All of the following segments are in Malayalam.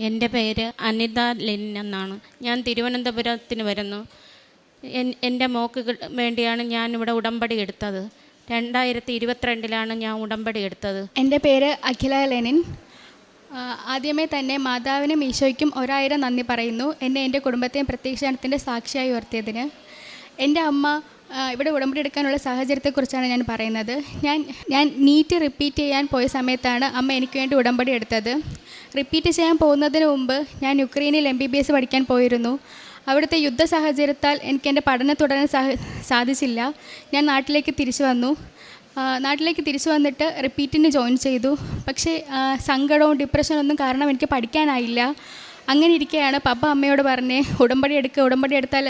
എന്റെ പേര് അനിത ലിൻ എന്നാണ്. ഞാൻ തിരുവനന്തപുരത്തിന് വരുന്നു. എൻ- എന്റെ മോക്ക് വേണ്ടിയാണ് ഞാൻ ഇവിടെ ഉടമ്പടി എടുത്തത്. രണ്ടായിരത്തി ഇരുപത്തിരണ്ടിലാണ് ഞാൻ ഉടമ്പടി എടുത്തത്. എന്റെ പേര് അഖില ലെനിൻ. ആദ്യമേ തന്നെ മാതാവിനും ഈശോയ്ക്കും ഒരായിരം നന്ദി പറയുന്നു. എന്നെ എന്റെ കുടുംബത്തെയും പ്രത്യക്ഷണത്തിന്റെ സാക്ഷിയായി ഉയർത്തിയതിന്. എന്റെ അമ്മ ഇവിടെ ഉടമ്പടി എടുക്കാനുള്ള സാഹചര്യത്തെക്കുറിച്ചാണ് ഞാൻ പറയുന്നത്. ഞാൻ ഞാൻ നീറ്റ് റിപ്പീറ്റ് ചെയ്യാൻ പോയ സമയത്താണ് അമ്മ എനിക്ക് വേണ്ടി ഉടമ്പടി എടുത്തത്. റിപ്പീറ്റ് ചെയ്യാൻ പോകുന്നതിന് മുമ്പ് ഞാൻ യുക്രൈനിൽ എം ബി ബി എസ് പഠിക്കാൻ പോയിരുന്നു. അവിടുത്തെ യുദ്ധ സാഹചര്യത്താൽ എനിക്ക് എന്റെ പഠനം തുടരാൻ സാധിച്ചില്ല. ഞാൻ നാട്ടിലേക്ക് തിരിച്ചു വന്നു. നാട്ടിലേക്ക് തിരിച്ചു വന്നിട്ട് റിപ്പീറ്റിന് ജോയിൻ ചെയ്തു. പക്ഷേ സങ്കടവും ഡിപ്രഷനൊന്നും കാരണം എനിക്ക് പഠിക്കാനായില്ല. അങ്ങനെ ഇരിക്കുകയാണ് പപ്പ അമ്മയോട് പറഞ്ഞ് ഉടമ്പടി എടുക്കുക ഉടമ്പടി എടുത്താൽ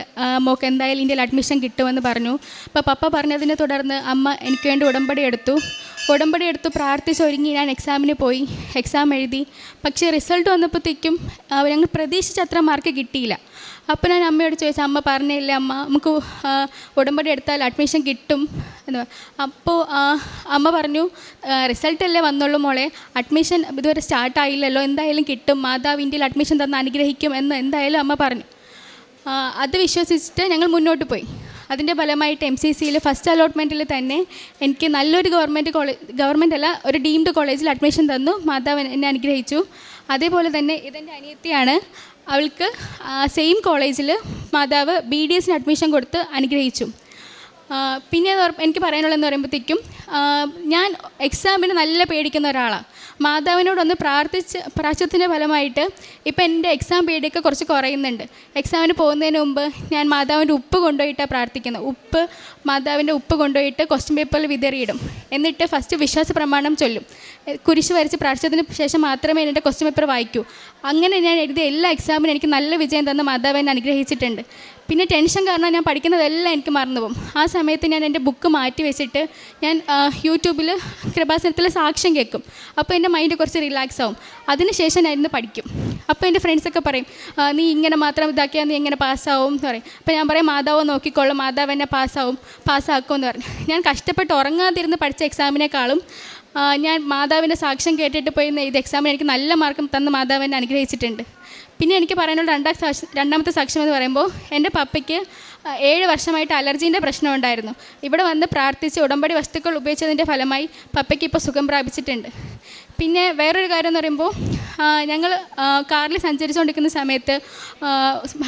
മോക്ക് എന്തായാലും ഇന്ത്യയിൽ അഡ്മിഷൻ കിട്ടുമെന്ന് പറഞ്ഞു. അപ്പോൾ പപ്പ പറഞ്ഞതിനെ തുടർന്ന് അമ്മ എനിക്ക് വേണ്ടി ഉടമ്പടി എടുത്തു. ഉടമ്പടി എടുത്തു പ്രാർത്ഥിച്ചൊരുങ്ങി ഞാൻ എക്സാമിന് പോയി. എക്സാം എഴുതി. പക്ഷേ റിസൾട്ട് വന്നപ്പോഴത്തേക്കും ഞങ്ങൾ പ്രതീക്ഷിച്ചത്ര മാർക്ക് കിട്ടിയില്ല. അപ്പോൾ ഞാൻ അമ്മയോട് ചോദിച്ചു അമ്മ പറഞ്ഞില്ലേ അമ്മ നമുക്ക് ഉടമ്പടി എടുത്താൽ അഡ്മിഷൻ കിട്ടും. എന്ന് അപ്പോൾ അമ്മ പറഞ്ഞു റിസൾട്ട് അല്ലേ വന്നുള്ളൂ മോളെ അഡ്മിഷൻ ഇതുവരെ സ്റ്റാർട്ട് ആയില്ലല്ലോ എന്തായാലും കിട്ടും മാതാവ് ഇന്ത്യയിൽ അഡ്മിഷൻ തന്ന് അനുഗ്രഹിക്കും എന്ന് എന്തായാലും അമ്മ പറഞ്ഞു. അത് വിശ്വസിച്ചിട്ട് ഞങ്ങൾ മുന്നോട്ട് പോയി. അതിന്റെ ഫലമായിട്ട് എം സി സിയിൽ ഫസ്റ്റ് അലോട്ട്മെന്റിൽ തന്നെ എനിക്ക് നല്ലൊരു ഗവൺമെന്റ് കോളേജ് ഗവൺമെന്റ് അല്ല ഒരു ഡീംഡ് കോളേജിൽ അഡ്മിഷൻ തന്നു മാതാവ് എന്നെ അനുഗ്രഹിച്ചു. അതേപോലെ തന്നെ ഇതെന്റെ അനിയത്തിയാണ് അവൾക്ക് സെയിം കോളേജിൽ മാതാവ് ബി ഡി എസിന് അഡ്മിഷൻ കൊടുത്ത് അനുഗ്രഹിച്ചു. പിന്നെ എനിക്ക് പറയാനുള്ളതെന്ന് പറയുമ്പോഴത്തേക്കും ഞാൻ എക്സാമിന് നല്ല പേടിക്കുന്ന ഒരാളാണ് മാതാവിനോടൊന്ന് പ്രാർത്ഥിച്ച് പ്രാർത്ഥത്തിന്റെ ഫലമായിട്ട് ഇപ്പം എന്റെ എക്സാം പേടിയൊക്കെ കുറച്ച് കുറയുന്നുണ്ട്. എക്സാമിന് പോകുന്നതിന് മുമ്പ് ഞാൻ മാതാവിന്റെ ഉപ്പ് കൊണ്ടുപോയിട്ടാണ് പ്രാർത്ഥിക്കുന്നത്. ഉപ്പ് മാതാവിന്റെ ഉപ്പ് കൊണ്ടുപോയിട്ട് ക്വസ്റ്റ്യൻ പേപ്പറിൽ വിതറിയിടും. എന്നിട്ട് ഫസ്റ്റ് വിശ്വാസ പ്രമാണം ചൊല്ലും കുരിശ് വരച്ച് പ്രാർത്ഥിച്ചതിന് ശേഷം മാത്രമേ എന്റെ ക്വസ്റ്റ്യൻ പേപ്പർ വായിക്കൂ. അങ്ങനെ ഞാൻ എഴുതിയ എല്ലാ എക്സാമിനും എനിക്ക് നല്ല വിജയം തന്ന മാതാവ് എന്നെ അനുഗ്രഹിച്ചിട്ടുണ്ട്. പിന്നെ ടെൻഷൻ കാരണം ഞാൻ പഠിക്കുന്നതെല്ലാം എനിക്ക് മറന്നുപോകും. ആ സമയത്ത് ഞാൻ എന്റെ ബുക്ക് മാറ്റി വെച്ചിട്ട് ഞാൻ യൂട്യൂബിൽ കൃപാസനത്തിൽ സാക്ഷ്യം കേൾക്കും. അപ്പോൾ എന്റെ മൈൻഡ് കുറച്ച് റിലാക്സ് ആവും. അതിനുശേഷം ഞാൻ ഇരുന്ന് പഠിക്കും. അപ്പോൾ എന്റെ ഫ്രണ്ട്സൊക്കെ പറയും നീ ഇങ്ങനെ മാത്രം ഇതാക്കിയാൽ നീ എങ്ങനെ പാസ്സാവും എന്ന് പറയും. അപ്പോൾ ഞാൻ പറയും മാതാവ് നോക്കിക്കോളും. മാതാവ് എന്നെ പാസ്സാവും പാസ്സാക്കും എന്ന് പറഞ്ഞു ഞാൻ കഷ്ടപ്പെട്ട് ഉറങ്ങാതിരുന്ന് പഠിച്ച എക്സാമിനേക്കാളും ആ, ഞാൻ മാതാവിന്റെ സാക്ഷ്യം കേട്ടിട്ട് പോയി ഇത് എക്സാമിന് എനിക്ക് നല്ല മാർക്കും തന്ന് മാതാവ് എന്നെ അനുഗ്രഹിച്ചിട്ടുണ്ട്. പിന്നെ എനിക്ക് പറയാനുള്ള രണ്ടാം സാക്ഷി രണ്ടാമത്തെ സാക്ഷ്യം എന്ന് പറയുമ്പോൾ എന്റെ പപ്പയ്ക്ക് ഏഴ് വർഷമായിട്ട് അലർജീന്റെ പ്രശ്നം ഉണ്ടായിരുന്നു. ഇവിടെ വന്ന് പ്രാർത്ഥിച്ച് ഉടമ്പടി വസ്തുക്കൾ ഉപയോഗിച്ചതിന്റെ ഫലമായി പപ്പയ്ക്ക് ഇപ്പോൾ സുഖം പ്രാപിച്ചിട്ടുണ്ട്. പിന്നെ വേറൊരു കാര്യം എന്ന് പറയുമ്പോൾ ഞങ്ങൾ കാറിൽ സഞ്ചരിച്ചുകൊണ്ടിരിക്കുന്ന സമയത്ത്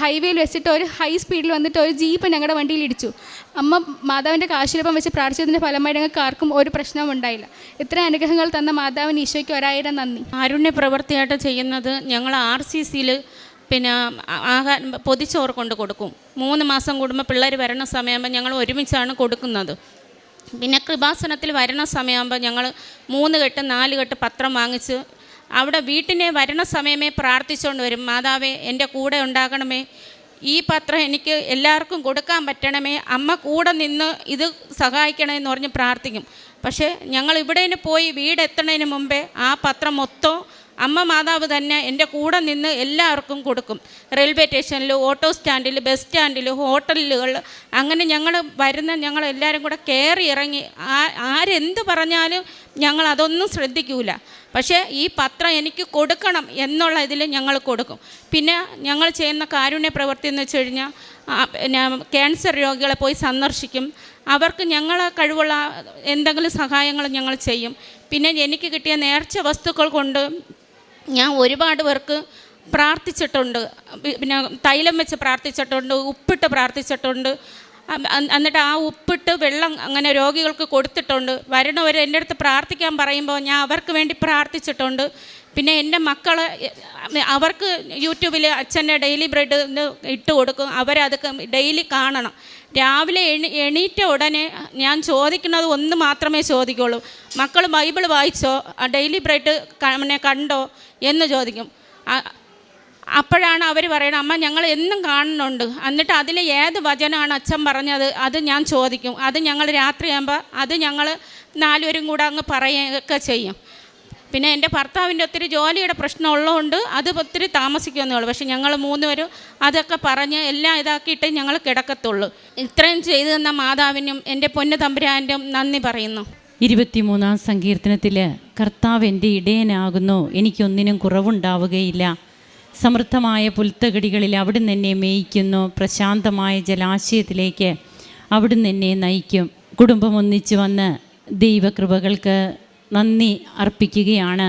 ഹൈവേയിൽ വെച്ചിട്ട് ഒരു ഹൈ സ്പീഡിൽ വന്നിട്ട് ഒരു ജീപ്പ് ഞങ്ങളുടെ വണ്ടിയിൽ ഇടിച്ചു. അമ്മ മാതാവിന്റെ കാശിലൊപ്പം വെച്ച് പ്രാർത്ഥിച്ചതിന്റെ ഫലമായി ഞങ്ങൾക്ക് ആർക്കും ഒരു പ്രശ്നവും ഉണ്ടായില്ല. ഇത്രയും അനുഗ്രഹങ്ങൾ തന്ന മാതാവിന് ഈശോയ്ക്ക് ഒരായിരം നന്ദി. ആരുണ്യ പ്രവൃത്തിയായിട്ട് ചെയ്യുന്നത് ഞങ്ങൾ ആർ സി സിയിൽ പിന്നെ ആഹാരം പൊതിച്ചോറ് കൊണ്ട് കൊടുക്കും. മൂന്ന് മാസം കൂടുമ്പോൾ പിള്ളേർ വരണ സമയമാകുമ്പോൾ ഞങ്ങൾ ഒരുമിച്ചാണ് കൊടുക്കുന്നത്. പിന്നെ കൃപാസനത്തിൽ വരണ സമയമാകുമ്പോൾ ഞങ്ങൾ മൂന്ന് കെട്ട് നാല് കെട്ട് പത്രം വാങ്ങിച്ച് അവിടെ വീട്ടിനെ വരണ സമയമേ പ്രാർത്ഥിച്ചുകൊണ്ട് വരും. മാതാവേ എന്റെ കൂടെ ഉണ്ടാകണമേ. ഈ പത്രം എനിക്ക് എല്ലാവർക്കും കൊടുക്കാൻ പറ്റണമേ. അമ്മ കൂടെ നിന്ന് ഇത് സഹായിക്കണേ എന്ന് പറഞ്ഞ് പ്രാർത്ഥിക്കും. പക്ഷേ ഞങ്ങൾ ഇവിടെ പോയി വീടെത്തണതിന് മുമ്പേ ആ പത്രം മൊത്തം അമ്മ മാതാവ് തന്നെ എന്റെ കൂടെ നിന്ന് എല്ലാവർക്കും കൊടുക്കും. റെയിൽവേ സ്റ്റേഷനിൽ ഓട്ടോ സ്റ്റാൻഡിൽ ബസ് സ്റ്റാൻഡിൽ ഹോട്ടലുകൾ അങ്ങനെ ഞങ്ങൾ വരുന്ന ഞങ്ങൾ എല്ലാവരും കൂടെ കയറി ഇറങ്ങി. ആരെന്ത് പറഞ്ഞാലും ഞങ്ങൾ അതൊന്നും ശ്രദ്ധിക്കൂല. പക്ഷേ ഈ പത്രം എനിക്ക് കൊടുക്കണം എന്നുള്ള ഇതിൽ ഞങ്ങൾ കൊടുക്കും. പിന്നെ ഞങ്ങൾ ചെയ്യുന്ന കാരുണ്യ പ്രവൃത്തി എന്ന് വെച്ച് കഴിഞ്ഞാൽ പിന്നെ ക്യാൻസർ രോഗികളെ പോയി സന്ദർശിക്കും. അവർക്ക് ഞങ്ങളെ കഴിവുള്ള എന്തെങ്കിലും സഹായങ്ങൾ ഞങ്ങൾ ചെയ്യും. പിന്നെ എനിക്ക് കിട്ടിയ നേർച്ച വസ്തുക്കൾ കൊണ്ട് ഞാൻ ഒരുപാട് പേർക്ക് പ്രാർത്ഥിച്ചിട്ടുണ്ട്. പിന്നെ തൈലം വെച്ച് പ്രാർത്ഥിച്ചിട്ടുണ്ട് ഉപ്പിട്ട് പ്രാർത്ഥിച്ചിട്ടുണ്ട്. എന്നിട്ട് ആ ഉപ്പിട്ട് വെള്ളം അങ്ങനെ രോഗികൾക്ക് കൊടുത്തിട്ടുണ്ട്. വരണവർ എന്റെ അടുത്ത് പ്രാർത്ഥിക്കാൻ പറയുമ്പോൾ ഞാൻ അവർക്ക് വേണ്ടി പ്രാർത്ഥിച്ചിട്ടുണ്ട്. പിന്നെ എന്റെ മക്കൾ അവർക്ക് യൂട്യൂബിൽ അച്ഛന്റെ ഡെയിലി ബ്രെഡ് ഇട്ട് കൊടുക്കും. അവരതൊക്കെ ഡെയിലി കാണണം. രാവിലെ എണി എണീറ്റ ഉടനെ ഞാൻ ചോദിക്കുന്നത് ഒന്ന് മാത്രമേ ചോദിക്കുള്ളൂ. മക്കൾ ബൈബിൾ വായിച്ചോ? ഡെയിലി ബ്രെഡ് പിന്നെ കണ്ടോ? എന്ന് ചോദിക്കും. അപ്പോഴാണ് അവർ പറയുന്നത് അമ്മ ഞങ്ങൾ എന്നും കാണുന്നുണ്ട്. എന്നിട്ട് അതിൽ ഏത് വചനമാണ് അച്ഛൻ പറഞ്ഞത് അത് ഞാൻ ചോദിക്കും. അത് ഞങ്ങൾ രാത്രിയാകുമ്പോൾ അത് ഞങ്ങൾ നാലുപേരും കൂടെ അങ്ങ് പറയുകയൊക്കെ ചെയ്യും. പിന്നെ എന്റെ ഭർത്താവിന്റെ ഒത്തിരി ജോലിയുടെ പ്രശ്നം ഉള്ളതുകൊണ്ട് അത് ഒത്തിരി താമസിക്കുമെന്നേ ഉള്ളൂ. പക്ഷെ ഞങ്ങൾ മൂന്നുപേരും അതൊക്കെ പറഞ്ഞ് എല്ലാം ഇതാക്കിയിട്ട് ഞങ്ങൾ കിടക്കത്തുള്ളൂ. ഇത്രയും ചെയ്തു തന്ന മാതാവിനും എന്റെ പൊന്നു തമ്പുരാനും നന്ദി പറയുന്നു. ഇരുപത്തിമൂന്നാം സങ്കീർത്തനത്തിൽ കർത്താവ് എന്റെ ഇടയനാകുന്നു. എനിക്കൊന്നിനും കുറവുണ്ടാവുകയില്ല. സമൃദ്ധമായ പുൽത്തകടികളിൽ അവിടുന്ന് എന്നെ മേയിക്കുന്നു. പ്രശാന്തമായ ജലാശയത്തിലേക്ക് അവിടുന്ന് എന്നെ നയിക്കും. കുടുംബം ഒന്നിച്ചു വന്ന് ദൈവകൃപകൾക്ക് നന്ദി അർപ്പിക്കുകയാണ്.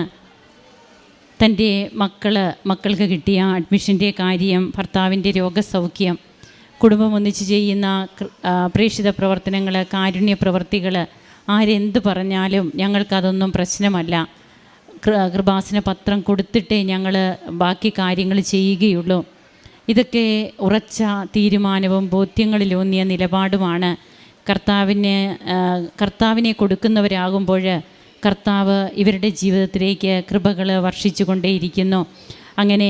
തന്റെ മക്കൾ മക്കൾക്ക് കിട്ടിയ അഡ്മിഷന്റെ കാര്യം ഭർത്താവിന്റെ രോഗസൗഖ്യം കുടുംബം ഒന്നിച്ച് ചെയ്യുന്ന പ്രേക്ഷിത പ്രവർത്തനങ്ങൾ കാരുണ്യ പ്രവർത്തികൾ ആരെന്ത് പറഞ്ഞാലും ഞങ്ങൾക്കതൊന്നും പ്രശ്നമല്ല. കൃപാസന പത്രം കൊടുത്തിട്ടേ ഞങ്ങൾ ബാക്കി കാര്യങ്ങൾ ചെയ്യുകയുള്ളൂ. ഇതൊക്കെ ഉറച്ച തീരുമാനവും ബോധ്യങ്ങളിലൂന്നിയ നിലപാടുമാണ്. കർത്താവിന് കർത്താവിനെ കൊടുക്കുന്നവരാകുമ്പോൾ കർത്താവ് ഇവരുടെ ജീവിതത്തിലേക്ക് കൃപകൾ വർഷിച്ചു കൊണ്ടേയിരിക്കുന്നു അങ്ങനെ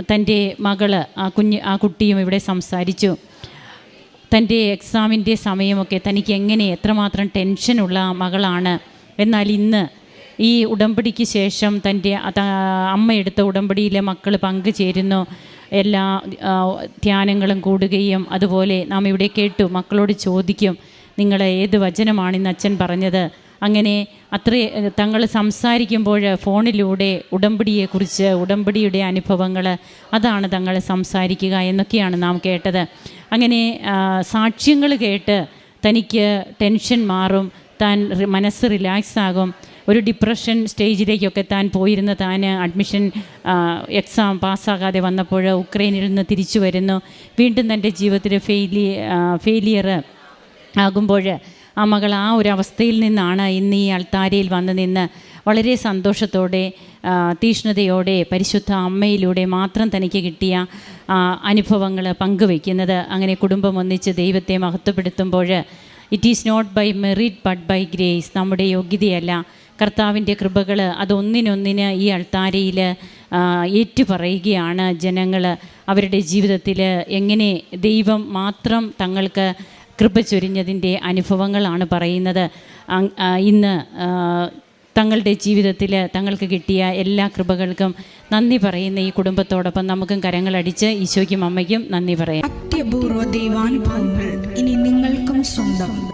തന്റെ മകൾ ആ കുഞ്ഞ് ആ കുട്ടിയും ഇവിടെ സംസാരിച്ചു. തന്റെ എക്സാമിന്റെ സമയമൊക്കെ തനിക്ക് എങ്ങനെ എത്രമാത്രം ടെൻഷനുള്ള മകളാണ്. എന്നാൽ ഇന്ന് ഈ ഉടമ്പടിക്ക് ശേഷം തന്റെ അത് അമ്മ എടുത്ത ഉടമ്പടിയിലെ മക്കൾ പങ്കുചേരുന്നു. എല്ലാ ധ്യാനങ്ങളും കൂടുകയും അതുപോലെ നാം ഇവിടെ കേട്ടു മക്കളോട് ചോദിക്കും നിങ്ങളെ ഏത് വചനമാണ് ഇന്ന് അച്ഛൻ പറഞ്ഞത്? അങ്ങനെ അത്ര തങ്ങൾ സംസാരിക്കുമ്പോൾ ഫോണിലൂടെ ഉടമ്പടിയെക്കുറിച്ച് ഉടമ്പടിയുടെ അനുഭവങ്ങൾ അതാണ് തങ്ങൾ സംസാരിക്കുക എന്നൊക്കെയാണ് നാം കേട്ടത്. അങ്ങനെ സാക്ഷ്യങ്ങൾ കേട്ട് തനിക്ക് ടെൻഷൻ മാറും താൻ മനസ്സ് റിലാക്സ് ആകും ഒരു ഡിപ്രഷൻ സ്റ്റേജിലേക്കൊക്കെ താൻ പോയിരുന്ന താൻ അഡ്മിഷൻ എക്സാം പാസ്സാകാതെ വന്നപ്പോൾ ഉക്രൈനിൽ നിന്ന് തിരിച്ചു വരുന്നു. വീണ്ടും തന്റെ ജീവിതത്തിൽ ഫെയിലി ഫെയിലിയർ ആകുമ്പോൾ ആ മകൾ ആ ഒരു അവസ്ഥയിൽ നിന്നാണ് ഇന്ന് ഈ അൾത്താരയിൽ വന്ന് നിന്ന് വളരെ സന്തോഷത്തോടെ തീഷ്ണതയോടെ പരിശുദ്ധ അമ്മയിലൂടെ മാത്രം തനിക്ക് കിട്ടിയ അനുഭവങ്ങൾ പങ്കുവയ്ക്കുന്നത്. അങ്ങനെ കുടുംബം ഒന്നിച്ച് ദൈവത്തെ മഹത്വപ്പെടുത്തുമ്പോൾ it is not by merit but by grace നമ്മുടെ യോഗ്യതയല്ല. കർത്താവിന്റെ കൃപകൾ അതൊന്നിനൊന്നിന് ഈ അൾത്താരയിൽ ഏറ്റുപറയുകയാണ് ജനങ്ങൾ അവരുടെ ജീവിതത്തിൽ എങ്ങനെ ദൈവം മാത്രം തങ്ങൾക്ക് കൃപ ചൊരിഞ്ഞതിന്റെ അനുഭവങ്ങളാണ് പറയുന്നത്. ഇന്ന് തങ്ങളുടെ ജീവിതത്തിൽ തങ്ങൾക്ക് കിട്ടിയ എല്ലാ കൃപകൾക്കും നന്ദി പറയുന്ന ഈ കുടുംബത്തോടൊപ്പം നമുക്കും കരങ്ങളടിച്ച് ഈശോയ്ക്കും അമ്മയ്ക്കും നന്ദി പറയാം. അത്യപൂർവ ദൈവാനുഭവങ്ങൾ ഇനി നിങ്ങൾക്കും സ്വന്തം.